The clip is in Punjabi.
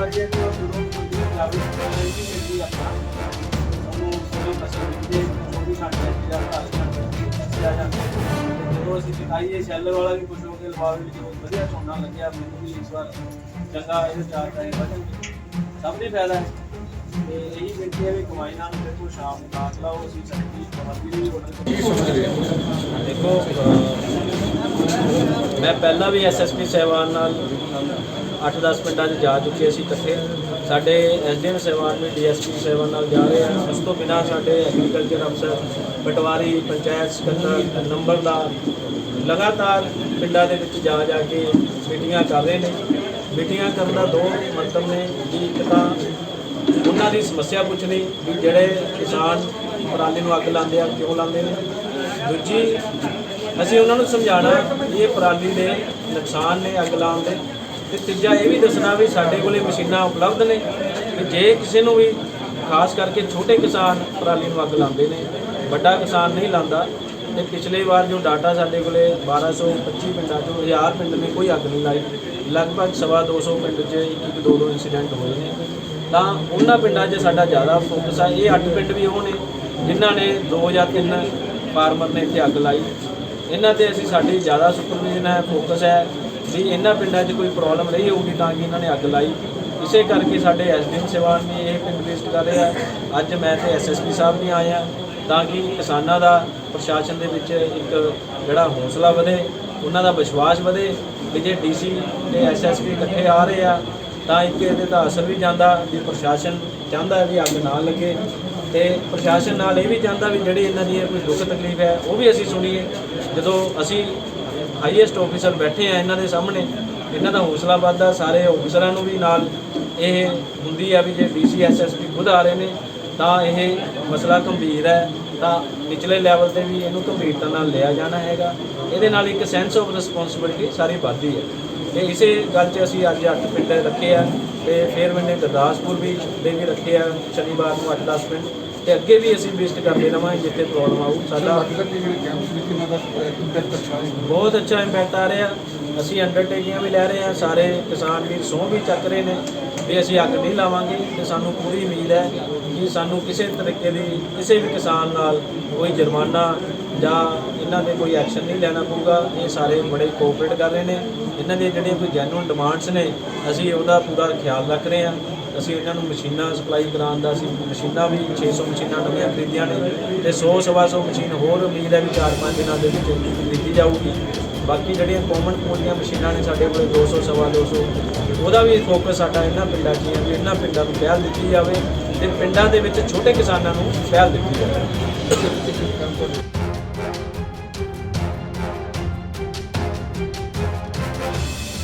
ਕਾਫੀ ਨਹੀਂ ਮਿਲਦੀ ਆਪਣਾ ਉਹਨੂੰ ਕੋਈ ਫਸਲ ਦੇ ਜੋ ਵੀ ਸਾਡੇ ਇੱਥੇ ਦਾ ਘਰ ਸਾਡੇ ਆ ਜਾਂਦੇ ਤੇ ਜਦੋਂ ਅਸੀਂ ਦਿਖਾਈਏ ਸੈੱਲ ਵਾਲਾ ਵੀ ਖੁਸ਼ ਹੋ ਕੇ ਲਵਾਵੇ ਵੀ ਬਹੁਤ ਵਧੀਆ ਝੋਨਾ ਲੱਗਿਆ ਮੈਨੂੰ ਵੀ ਇਸ ਵਾਰ ਚੰਗਾ ਇਹ ਚਾਰ ਚਾਹੇ ਵਧਣ ਸਭ ਦੇ ਫਾਇਦਾ ਹੈ ਤੇ ਇਹੀ ਬੇਨਤੀ ਹੈ ਵੀ ਕਮਾਈ ਨਾਲ ਦੇਖੋ ਸ਼ਾਮ ਨੂੰ ਕਾਟ ਲਾਓ ਅਸੀਂ ਸਬਜ਼ੀ ਕਮਾਈ ਮੈਂ ਪਹਿਲਾਂ ਵੀ ਐਸਐਸਪੀ ਸਹਿਬਾਨ ਨਾਲ 8-10 ਪਿੰਡਾਂ 'ਚ ਜਾ ਚੁੱਕੇ ਸੀ ਇਕੱਠੇ। ਸਾਡੇ ਐਸਡੀਐਮ ਸਹਿਬਾਨ ਵੀ ਡੀਐਸਪੀ ਸਹਿਬਾਨ ਨਾਲ ਜਾ ਰਹੇ ਆ। ਉਸ ਤੋਂ ਬਿਨਾਂ ਸਾਡੇ ਐਗਰੀਕਲਚਰ ਅਫਸਰ, ਪਟਵਾਰੀ, ਪੰਚਾਇਤ ਸਕੱਤਰ, ਨੰਬਰਦਾਰ ਲਗਾਤਾਰ ਪਿੰਡਾਂ ਦੇ ਵਿੱਚ ਜਾ ਜਾ ਕੇ ਮੀਟਿੰਗਾਂ ਕਰ ਰਹੇ ਨੇ। ਮੀਟਿੰਗਾਂ ਕਰਨ ਦਾ ਦੋ ਮਤਲਬ ਨੇ ਕਿ ਇੱਕ ਤਾਂ ਉਹਨਾਂ ਦੀ ਸਮੱਸਿਆ ਪੁੱਛਣੀ ਵੀ ਜਿਹੜੇ ਕਿਸਾਨ ਪਰਾਲੀ ਨੂੰ ਅੱਗ ਲਾਉਂਦੇ ਆ, ਕਿਉਂ ਲਾਉਂਦੇ ਨੇ। ਦੂਜੀ ਅਸੀਂ ਉਹਨਾਂ ਨੂੰ ਸਮਝਾਉਣਾ ਇਹ ਪਰਾਲੀ ਦੇ ਨੁਕਸਾਨ ਨੇ, ਅੱਗ ਲਾਉਣ ਦੇ। ਤੇ ਤੀਜਾ ਇਹ ਵੀ ਦੱਸਣਾ ਵੀ ਸਾਡੇ ਕੋਲੇ ਮਸ਼ੀਨਾਂ ਉਪਲਬਧ ਨੇ। ਕਿ ਜੇ ਕਿਸੇ ਨੂੰ ਵੀ ਖਾਸ ਕਰਕੇ ਛੋਟੇ ਕਿਸਾਨ ਪਰਾਲੀ ਨੂੰ ਅੱਗ ਲਾਉਂਦੇ ਨੇ, ਵੱਡਾ ਕਿਸਾਨ ਨਹੀਂ ਲਾਉਂਦਾ, ਤੇ ਪਿਛਲੇ ਵਾਰ ਜੋ ਡਾਟਾ ਸਾਡੇ ਕੋਲੇ 1225 ਪਿੰਡਾਂ ਚੋਂ 1000 ਪਿੰਡ ਨੇ ਕੋਈ ਅੱਗ ਨਹੀਂ ਲਾਈ। ਲਗਭਗ ਸਵਾ 200 ਪਿੰਡ 'ਚ ਇੱਕ ਇੱਕ ਦੋ ਦੋ ਇਨਸੀਡੈਂਟ ਹੋਏ ਨੇ। ਤਾਂ ਉਹਨਾਂ ਪਿੰਡਾਂ 'ਚ ਸਾਡਾ ਜ਼ਿਆਦਾ ਫੋਕਸ ਆ। ਇਹ ਅੱਠ ਪਿੰਡ ਵੀ ਉਹ ਨੇ, ਜਿਨ੍ਹਾਂ ਨੇ ਦੋ ਜਾਂ ਤਿੰਨ ਫਾਰਮਰ ਨੇ ਇੱਥੇ ਅੱਗ ਲਾਈ। ਇਹਨਾਂ ਤੇ ਅਸੀਂ ਸਾਡੀ ਜ਼ਿਆਦਾ ਸੁਪਰਵਿਜ਼ਨ ਹੈ ਫੋਕਸ ਹੈ। ਵੀ ਇਹਨਾਂ ਪਿੰਡਾਂ 'ਚ ਕੋਈ ਪ੍ਰੋਬਲਮ ਰਹੀ ਹੋਊਗੀ ਤਾਂ ਕਿ ਇਹਨਾਂ ਨੇ ਅੱਗ ਲਾਈ। ਇਸੇ ਕਰਕੇ ਸਾਡੇ ਐਸਡੀਐਮ ਸੇਵਾਨ ਵੀ ਇਹ ਪਿੰਡ ਵਿਜ਼ਿਟ ਕਰ ਰਹੇ ਆ। ਅੱਜ ਮੈਂ ਤੇ ਐਸਐਸਪੀ ਸਾਹਿਬ ਵੀ ਆਏ ਆ, ਤਾਂ ਕਿ ਕਿਸਾਨਾਂ ਦਾ ਪ੍ਰਸ਼ਾਸਨ ਦੇ ਵਿੱਚ ਇੱਕ ਜਿਹੜਾ ਹੌਸਲਾ ਵਧੇ, ਉਹਨਾਂ ਦਾ ਵਿਸ਼ਵਾਸ ਵਧੇ ਵੀ ਜੇ ਡੀਸੀ ਤੇ ਐਸਐਸਪੀ ਇਕੱਠੇ ਆ ਰਹੇ ਆ, ਤਾਂ ਇੱਕ ਇਹਦੇ ਦਾ ਅਸਰ ਵੀ ਜਾਂਦਾ, ਵੀ ਪ੍ਰਸ਼ਾਸਨ ਚਾਹੁੰਦਾ ਵੀ ਅੱਗ ਨਾ ਲੱਗੇ। ਤੇ ਪ੍ਰਸ਼ਾਸਨ ਨਾਲ ਇਹ ਵੀ ਚਾਹੁੰਦਾ ਵੀ ਜਿਹੜੀ ਇਹਨਾਂ ਦੀ ਇਹ ਕੋਈ ਦੁੱਖ ਤਕਲੀਫ ਹੈ, ਉਹ ਵੀ ਅਸੀਂ ਸੁਣੀਏ। ਜਦੋਂ ਅਸੀਂ ਹਾਈਐਸਟ ਆਫੀਸਰ ਬੈਠੇ ਆ ਇਹਨਾਂ ਦੇ ਸਾਹਮਣੇ, ਇਹਨਾਂ ਦਾ ਹੌਸਲਾ ਵੱਧਦਾ, ਸਾਰੇ ਆਫੀਸਰਾਂ ਨੂੰ ਵੀ ਨਾਲ ਇਹ ਹੁੰਦੀ ਆ ਵੀ ਜੇ ਡੀਸੀ ਐਸਐਸਪੀ ਖੁਦ ਆ ਰਹੇ ਨੇ, ਤਾਂ ਇਹ ਮਸਲਾ ਗੰਭੀਰ ਹੈ। ਤਾਂ ਨਿਚਲੇ ਲੈਵਲ ਤੇ ਵੀ ਇਹਨੂੰ ਗੰਭੀਰਤਾ ਨਾਲ ਲਿਆ ਜਾਣਾ ਹੈਗਾ। ਇਹਦੇ ਨਾਲ ਇੱਕ ਸੈਂਸ ਆਫ ਰਿਸਪੌਂਸਿਬਿਲਟੀ ਸਾਰੀ ਵੱਧਦੀ ਹੈ। ਤੇ ਇਸੇ ਗੱਲ 'ਚ ਅਸੀਂ ਅੱਜ ਅੱਠ ਪਿੰਡ ਰੱਖੇ ਆ ਤੇ ਫਿਰ ਮੈਨੇ ਗੁਰਦਾਸਪੁਰ ਵੀ ਦੇ ਵੀ ਰੱਖੇ ਆ ਸ਼ਨੀਵਾਰ ਨੂੰ 8-10 ਪਿੰਡ। ਤੇ ਅੱਗੇ ਵੀ ਅਸੀਂ ਵਿਜ਼ਿਟ ਕਰਦੇ ਰਵਾਂਗੇ ਜਿੱਥੇ ਪ੍ਰੋਬਲਮ ਆਊ ਸਾਡਾ। ਬਹੁਤ ਅੱਛਾ ਇੰਪੈਕਟ ਆ ਰਿਹਾ। ਅਸੀਂ ਅੰਡਰਟੇਕਿੰਗਾਂ ਵੀ ਲੈ ਰਹੇ ਹਾਂ ਸਾਰੇ ਕਿਸਾਨ ਵੀ ਸਹੁੰ ਵੀ ਚੱਕ ਰਹੇ ਨੇ ਵੀ ਅਸੀਂ ਅੱਗ ਨਹੀਂ ਲਾਵਾਂਗੇ ਤੇ ਸਾਨੂੰ ਪੂਰੀ ਉਮੀਦ ਹੈ ਕਿ ਸਾਨੂੰ ਕਿਸੇ ਤਰੀਕੇ ਦੀ ਕਿਸੇ ਵੀ ਕਿਸਾਨ ਨਾਲ ਕੋਈ ਜੁਰਮਾਨਾ ਜਾਂ ਇਹਨਾਂ ਦੇ ਕੋਈ ਐਕਸ਼ਨ ਨਹੀਂ ਲੈਣਾ ਪਊਗਾ। ਇਹ ਸਾਰੇ ਬੜੇ ਕੋਆਪਰੇਟ ਕਰ ਰਹੇ ਨੇ। ਇਹਨਾਂ ਦੀਆਂ ਜਿਹੜੀਆਂ ਕੋਈ ਜੈਨੂਇਨ ਡਿਮਾਂਡਸ ਨੇ, ਅਸੀਂ ਉਹਦਾ ਪੂਰਾ ਖਿਆਲ ਰੱਖ ਰਹੇ ਹਾਂ। ਅਸੀਂ ਇਹਨਾਂ ਨੂੰ ਮਸ਼ੀਨਾਂ ਸਪਲਾਈ ਕਰਾਉਣ ਦਾ, ਅਸੀਂ ਮਸ਼ੀਨਾਂ ਵੀ 600 ਮਸ਼ੀਨਾਂ ਨਵੀਆਂ ਖਰੀਦੀਆਂ ਨੇ ਤੇ 100 ਸਵਾ 100 ਮਸ਼ੀਨ ਹੋਰ ਉਮੀਦ ਹੈ ਵੀ 4-5 ਦਿਨਾਂ ਦੇ ਵਿੱਚ ਖਰੀਦੀ ਜਾਊਗੀ। ਬਾਕੀ ਜਿਹੜੀਆਂ ਕਾਮਨ ਪੂਲ ਦੀਆਂ ਮਸ਼ੀਨਾਂ ਨੇ ਸਾਡੇ ਕੋਲ 200 ਸਵਾ 200 ਉਹਦਾ ਵੀ ਫੋਕਸ ਸਾਡਾ ਇਹਨਾਂ ਪਿੰਡਾਂ 'ਚ ਹੀ ਹੈ ਵੀ ਇਹਨਾਂ ਪਿੰਡਾਂ ਨੂੰ ਪਹਿਲ ਦਿੱਤੀ ਜਾਵੇ ਤੇ ਪਿੰਡਾਂ ਦੇ ਵਿੱਚ ਛੋਟੇ ਕਿਸਾਨਾਂ ਨੂੰ ਪਹਿਲ ਦਿੱਤੀ ਜਾਵੇ।